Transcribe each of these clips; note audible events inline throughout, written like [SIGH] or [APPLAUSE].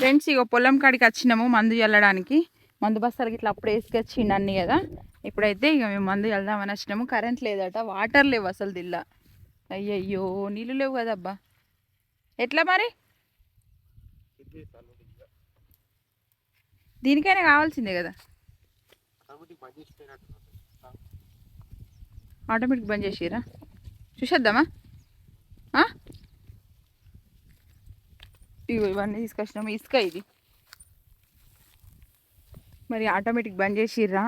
Friends ఇక పొలం కాడికి వచ్చినాము మందు చల్లడానికి. మందు బస్తాలకి ఇట్లా అప్పుడు వేసుకొచ్చిండు అన్నీ కదా. ఇప్పుడైతే ఇక మేము మందు చల్దామని వచ్చినాము. కరెంట్ లేదట వాటర్ లేవు అసలు దిల్లా. అయ్యయ్యో నీళ్ళు లేవు కదబ్బా. ఎట్లా మరి? దీనికైనా కావాల్సిందే కదా. ఆటోమేటిక్ బంద్ చేసిరా చూసేద్దామా ఆ? ఇగో ఇవన్నీ తీసుకొచ్చినాం ఇసుక ఇది. మరి ఆటోమేటిక్ బంద్ చేసిర్రా?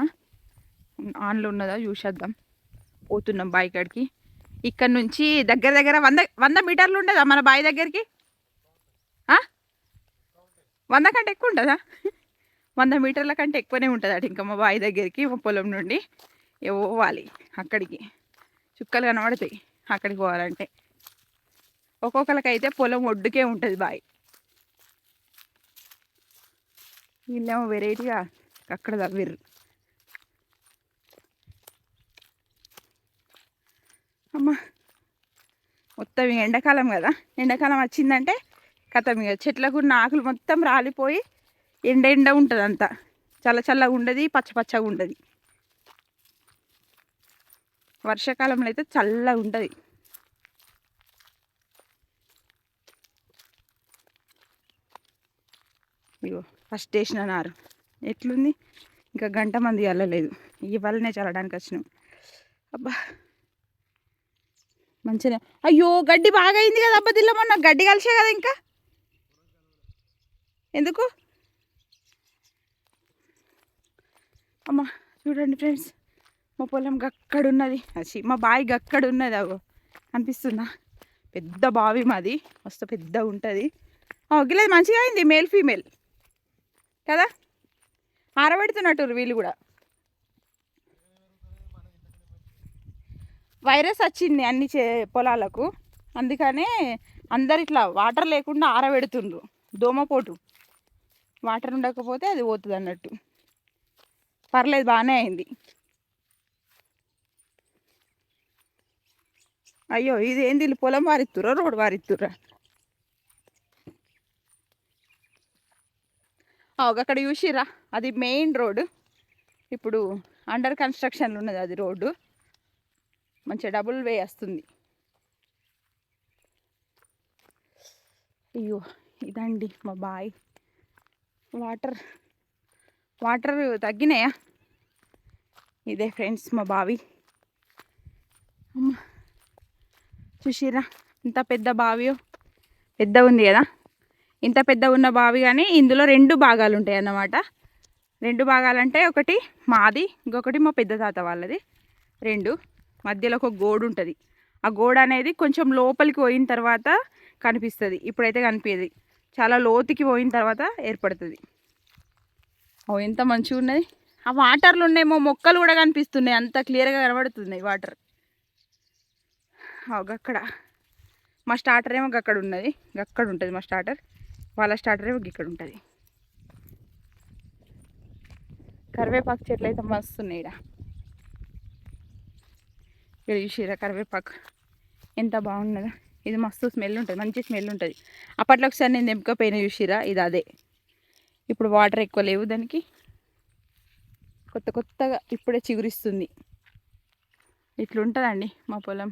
ఆన్లో ఉన్నదా? చూసేద్దాం. పోతున్నాం బావి కాడికి. ఇక్కడ నుంచి దగ్గర దగ్గర వంద వంద మీటర్లు ఉండదా మన బావి దగ్గరికి? వంద కంటే ఎక్కువ ఉంటుందా వంద మీటర్ల కంటే ఎక్కువనే ఉంటుంది అటు ఇంకా మా బావి దగ్గరికి మా పొలం నుండి. పోవాలి అక్కడికి. చుక్కలు కనబడతాయి అక్కడికి పోవాలంటే. ఒక్కొక్కరికైతే పొలం ఒడ్డుకే ఉంటుంది బావి వీళ్ళేమో వెరైటీగా అక్కడ తవ్విర్రు. అమ్మా మొత్తం ఇక ఎండాకాలం కదా. ఎండాకాలం వచ్చిందంటే కథం ఇక. చెట్లకు ఉన్న ఆకులు మొత్తం రాలిపోయి ఎండ ఎండ ఉంటుంది అంతా. చల్ల చల్లగా ఉండదు పచ్చ పచ్చగా ఉండదు. వర్షాకాలంలో అయితే చల్లగా ఉంటుంది. ఇగో ఫస్ట్ వేసిన నారు. ఎట్లుంది? ఇంకా గంట మంది వెళ్ళలేదు ఇవాళనే చల్లడానికి వచ్చినాం. అబ్బా! మంచిగా అయ్యో గడ్డి బాగా అయింది కదా అబ్బా దిల్ల మొన్న. గడ్డి కలిసే కదా ఇంకా? ఎందుకు? అమ్మా చూడండి ఫ్రెండ్స్. మా పొలం గక్కడున్నది. అచ్చి మా బావి గక్కడున్నది అగో. అనిపిస్తుందా? పెద్ద బావి మాది. మస్తు పెద్ద ఉంటుంది. గిలేదు మంచిగా అయింది. Male female. కదా? ఆరబెడుతున్నట్టు వీళ్ళు కూడా. వైరస్ వచ్చింది అన్ని చే పొలాలకు. అందుకనే అందరు ఇట్లా వాటర్ లేకుండా ఆరబెడుతుండ్రు. దోమపోటు వాటర్ ఉండకపోతే అది పోతుంది అన్నట్టు. పర్లేదు బాగానే అయింది. అయ్యో ఇది ఏంది వీళ్ళు పొలం వారిత్తురా రోడ్ వారిత్తురా? అక్కడ చూసిరా అది మెయిన్ రోడ్ ఇప్పుడు అండర్ కన్స్ట్రక్షన్లో ఉన్నది అది రోడ్డు. మంచిగా డబుల్ వే వస్తుంది. అయ్యో ఇదండి మా బాయ్. Water water తగ్గినాయా? ఇదే ఫ్రెండ్స్ మా బావి. చూసిరా ఇంత పెద్ద బావియో? పెద్ద ఉంది కదా? ఇంత పెద్ద ఉన్న బావి కానీ ఇందులో రెండు భాగాలు ఉంటాయి అన్నమాట. రెండు భాగాలంటే ఒకటి మాది ఇంకొకటి మా పెద్ద తాత వాళ్ళది. రెండు మధ్యలో ఒక గోడు ఉంటుంది. ఆ గోడ అనేది కొంచెం లోపలికి పోయిన తర్వాత కనిపిస్తుంది. ఇప్పుడైతే కనిపించదు చాలా లోతుకి పోయిన తర్వాత ఏర్పడుతుంది. ఓ ఎంత మంచిగా ఉన్నది. ఆ వాటర్లు ఉన్నాయేమో మొక్కలు కూడా కనిపిస్తున్నాయి. అంత క్లియర్గా కనబడుతున్నాయి వాటర్. అక్కడ. మా స్టార్టర్ ఏమో అక్కడ ఉన్నది. అక్కడ ఉంటుంది మా స్టార్టర్. వాళ్ళ స్టార్టర్ ఇక్కడ ఉంటుంది కరివేపాకు చెట్లు అయితే మస్తున్నాయి ఇక్కడ ఇక్కడ చూసిరా కరివేపాకు? ఎంత బాగున్నదా. ఇది మస్తు స్మెల్ ఉంటుంది మంచి స్మెల్ ఉంటుంది. అప్పట్లో ఒకసారి నేను తెంపకపోయినా చూసిరా ఇది అదే. ఇప్పుడు వాటర్ ఎక్కువ లేవు దానికి. కొత్త కొత్తగా ఇప్పుడే చిగురిస్తుంది. ఇట్లుంటుందండి మా పొలం.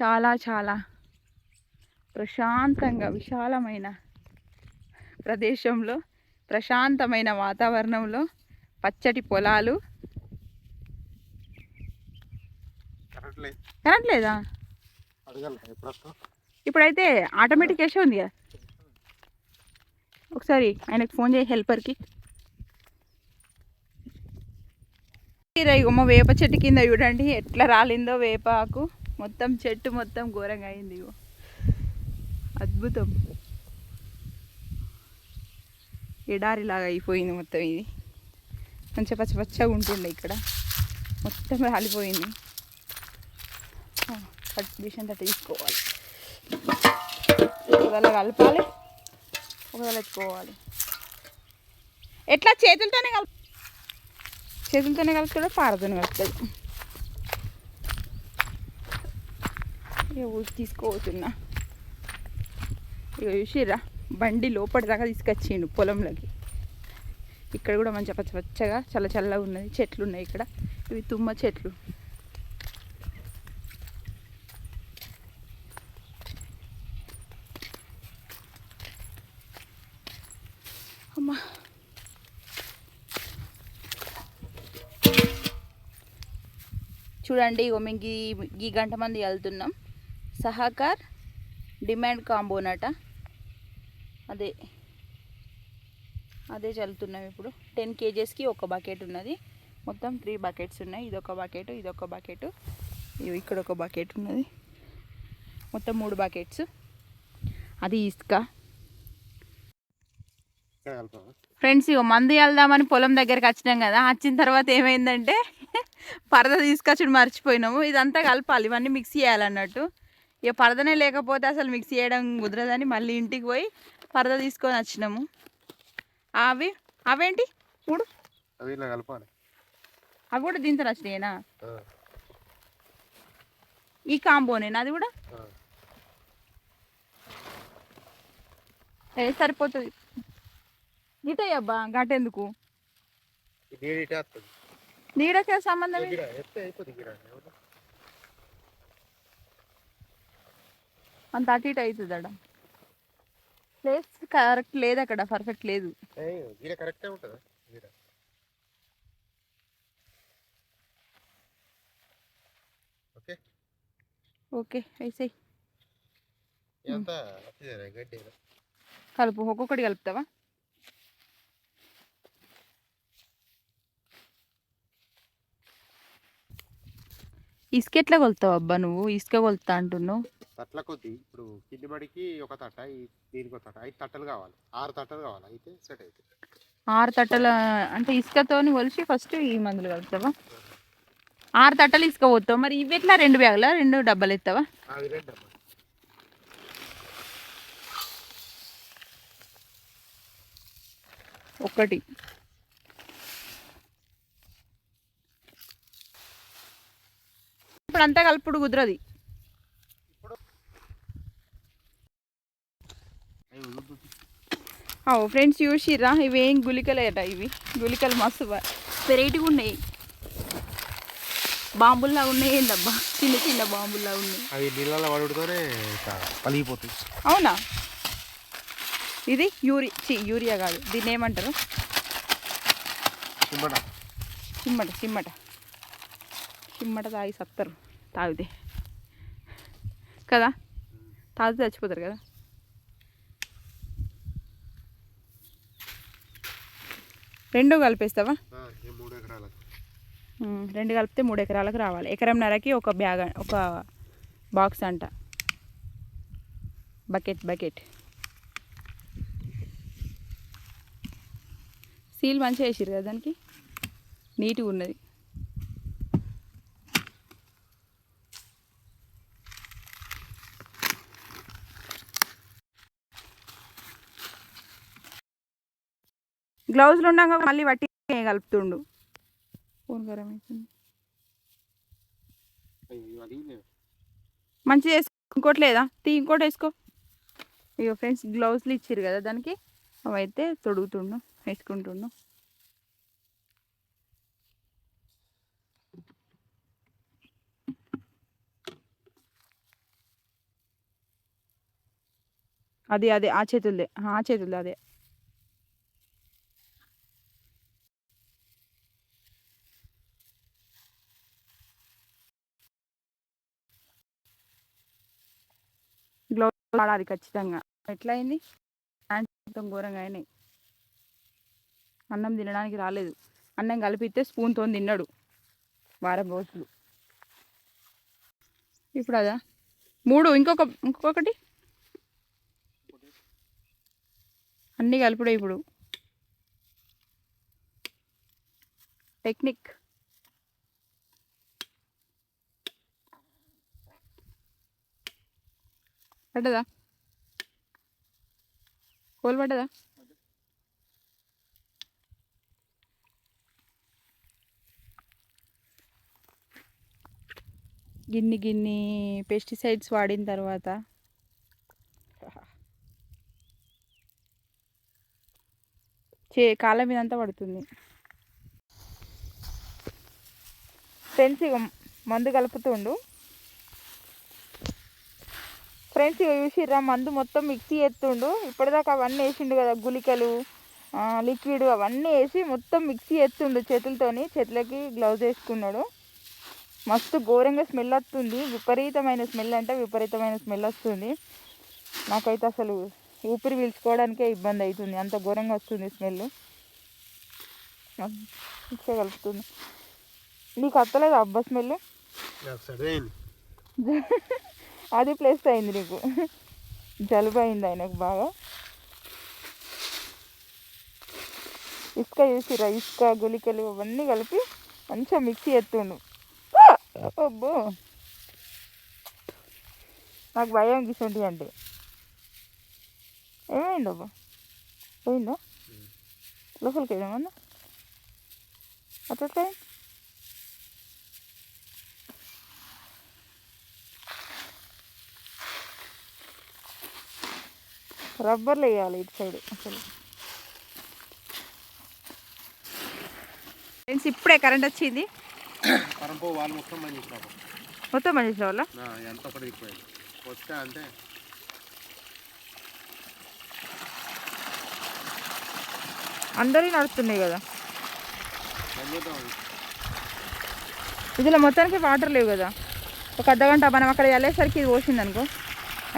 చాలా చాలా ప్రశాంతంగా విశాలమైన ప్రదేశంలో ప్రశాంతమైన వాతావరణంలో పచ్చటి పొలాలు. కరెంట్ లేదా. ఇప్పుడైతే ఆటోమేటిక్ వేసే ఉంది కదా. ఒకసారి ఆయనకు ఫోన్ చేయి హెల్పర్కి. ఇగో వేప చెట్టు కింద చూడండి. ఎట్లా రాలిందో వేప ఆకు. మొత్తం చెట్టు మొత్తం ఘోరంగా అయింది ఇగో. అద్భుతం. ఎడారిలాగా అయిపోయింది మొత్తం ఇది. మంచిగా పచ్చ పచ్చగా ఉంటుండే ఇక్కడ. మొత్తం రాలిపోయింది. బిషన్ తట్టు తీసుకోవాలి. ఒకవేళ కలపాలి ఒకవేళ ఎత్తుకోవాలి. ఎట్లా? చేతులతోనే కలుపు చేతులతోనే కలుపుతాడు? పారతోనే కలుపుతాడు. ఇక ఊసి తీసుకోవచ్చున్నా ఇక చూసిర్రా? బండి లోపటి దాకా తీసుకొచ్చిండు పొలంలోకి. ఇక్కడ కూడా మంచి పచ్చ పచ్చగా చల్ల చల్లగా ఉన్నది. చెట్లు ఉన్నాయి ఇక్కడ. ఇవి తుమ్మ చెట్లు. అమ్మా. చూడండి ఇగో మేము గీ గీ గంట మంది వెళ్తున్నాం. సహకార్ డిమాండ్ కాంబోనట. అదే. అదే చల్లుతున్నాం ఇప్పుడు. టెన్ కేజెస్కి ఒక బకెట్ ఉన్నది. మొత్తం త్రీ బకెట్స్ ఉన్నాయి. ఇది ఒక బకెట్ ఇది ఒక బకెట్ ఇక్కడ ఒక బకెట్ ఉన్నది. మొత్తం మూడు బకెట్స్ అది ఇసుక? ఫ్రెండ్స్ ఇగో మందు వెళ్దామని పొలం దగ్గరికి వచ్చినాం కదా. వచ్చిన తర్వాత ఏమైందంటే పరద తీసుకొచ్చి మర్చిపోయినాము. ఇదంతా కలపాలి. ఇవన్నీ మిక్స్ చేయాలన్నట్టు. ఇక పరదనే లేకపోతే అసలు మిక్స్ చేయడం కుదరదని మళ్ళీ ఇంటికి పోయి పరద తీసుకొని వచ్చినాము. అవి అవేంటి? మూడు అవి ఇలా కలపాలి. అవి కూడా దీంతో వచ్చినాయేనా? ఈ కాంబోనేనా అది కూడా. ఏ సరిపోతుంది. అబ్బా గటెందుకు నీడకే సంబంధం? అంత అటు ఇటు అవుతుంది అక్కడ ప్లేస్ కరెక్ట్ లేదు అక్కడ పర్ఫెక్ట్ లేదు. కరెక్టే ఉంటుందా? ఓకే. వేసేయి కలుపు ఒక్కొక్కటి కలుపుతావా? ఇసుక ఎట్లా కొలుతావు అబ్బా నువ్వు? ఇసుక కొలుతా అంటున్నావు. తట్ల కొద్ది ఇప్పుడు కింది బడికి ఒక తట్ట ఈ- దీనికి ఒక తట్ట ఐదు తట్టలు కావాలి. ఆరు తట్టలు కావాలి అయితే సెట్ అవుతుంది ఆరు తట్టల అంటే ఇసుకతోని కొలిచి ఫస్ట్ ఈ మందులు కలుపుతావా? ఆరు తట్టలు ఇసుక పోతావు మరి ఇవి ఎట్లా? రెండు బ్యాగులా? రెండు డబ్బాలు ఎత్తావా? ఒక్కటి ఇప్పుడు అంతా కలుపుడు కుదరది అవి వదులుతూ. ఓ ఫ్రెండ్స్ చూసిర్రా? ఇవి ఏం గుళికలేట ఇవి? గుళికలు మస్తు వెరైటీగా ఉన్నాయి. బాంబుల్లా ఉన్నాయి ఏందబ్బా? చిన్న చిన్న బాంబుల్లా ఉన్నాయి. అవి నీళ్ళలో పడుతూనే పలిగిపోతాయి. అవునా? ఇది యూరి చి యూరియా కాదు. దీన్ని ఏమంటారు? చిమ్మట. చిమ్మట చిమ్మట. చిమ్మట తాగి సత్తరు. తాగితే. కదా? తాగితే చచ్చిపోతారు కదా? రెండు కలిపేస్తావా? రెండు కలిపితే మూడు ఎకరాలకు రావాలి. ఎకరంన్నరకి ఒక బ్యాగ్ ఒక బాక్స్ అంట. Bucket bucket. సీల్ మంచిగా వేసిరు కదా దానికి? నీట్గా ఉన్నది. గ్లౌజ్లు ఉండగా మళ్ళీ వట్టి కలుపుతుండు. ఫోన్ గరం అవుతుంది అవి. మంచిగా వేసుకో ఇంకోటి లేదా? తీ ఇంకోటి వేసుకో. ఇక ఫ్రెండ్స్ గ్లౌస్లు ఇచ్చిర్రు కదా దానికి. అవైతే తొడుగుతుండు వేసుకుంటుండు. అది అదే ఆ చేతులదే ఆ చేతులదే అదే గ్లౌజ్ వాడాలి ఖచ్చితంగా. ఎట్లా అయింది హ్యాండ్స్ మొత్తం ఘోరంగా అయినాయి. అన్నం తినడానికి రాలేదు. అన్నం కలిపితే స్పూన్తో తిన్నాడు వారం రోజులు. ఇప్పుడు అదా? మూడు ఇంకొక ఇంకొకటి? అన్నీ కలుపుడే ఇప్పుడు. టెక్నిక్. పడ్డదా? కోల్ పడ్డదా? గిన్ని గిన్ని పెస్టిసైడ్స్ వాడిన తర్వాత. చే కాళ్ళ మీద అంతా పడుతుంది. ఫ్రెండ్స్ ఇక మందు కలుపుతుండు. ఫ్రెండ్స్ ఇక చూసిర్రా మందు మొత్తం మిక్సీ ఎత్తుండు. ఇప్పటిదాకా అవన్నీ వేసిండు కదా గుళికలు ఆ, లిక్విడ్ అవన్నీ వేసి మొత్తం మిక్సీ ఎత్తుండు చేతులతోని. చేతులకి గ్లౌజ్ వేసుకున్నాడు. మస్తు ఘోరంగా స్మెల్ వస్తుంది. విపరీతమైన స్మెల్ అంటే విపరీతమైన స్మెల్ వస్తుంది. నాకైతే అసలు ఊపిరి పీల్చుకోవడానికే ఇబ్బంది అవుతుంది. అంత ఘోరంగా వస్తుంది స్మెల్. మిక్సీ కలుపుతుంది. నీకు అత్తలేదు అబ్బా స్మెల్? [LAUGHS] అది ప్లస్ అయింది నీకు. జలుబు అయింది ఆయనకు బాగా. ఇసుక చూసిరా ఇసుక గుళికలు అవన్నీ కలిపి మంచిగా మిక్సీ ఎత్తుండు. అబ్బో! నాకు భయం గిసంటి అంటే. ఏమైంది అబ్బా? పోయిందా? లోపలికి ఏమన్నా అట్లా రబ్బర్లు వేయాలి ఇటు సైడ్ అసలు. ఫ్రెండ్స్ ఇప్పుడే కరెంట్ వచ్చింది. పరంపో వాళ్ళు మొత్తం మొత్తం మంచి వాళ్ళ? వస్తే అందరివి నడుస్తున్నాయి కదా. ఇందులో మొత్తానికి వాటర్ లేవు కదా. ఒక అర్ధగంట మనం అక్కడ వెళ్ళేసరికి ఇది పోసింది అనుకో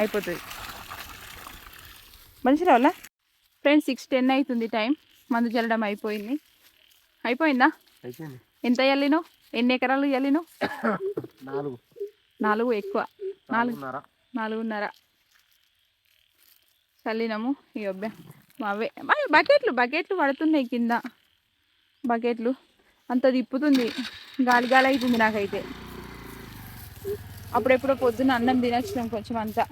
అయిపోతుంది. మంచిగా వాళ్ళ ఫ్రెండ్స్ సిక్స్ టెన్ అవుతుంది టైం మందు చల్లడం అయిపోయింది. అయిపోయిందా? ఎంత వెళ్ళినో ఎన్ని ఎకరాలు వెళ్ళినో నాలుగు. నాలుగు ఎక్కువ. నాలుగు. నాలుగున్నర. చల్లినాము. ఈ అబ్బాయి అవే. బకెట్లు బకెట్లు పడుతున్నాయి కింద. బకెట్లు. అంత తిప్పుతుంది. గాలి గాలి అవుతుంది నాకైతే. అప్పుడెప్పుడో పొద్దున్న అన్నం తినచ్చినాం కొంచెం అంతా.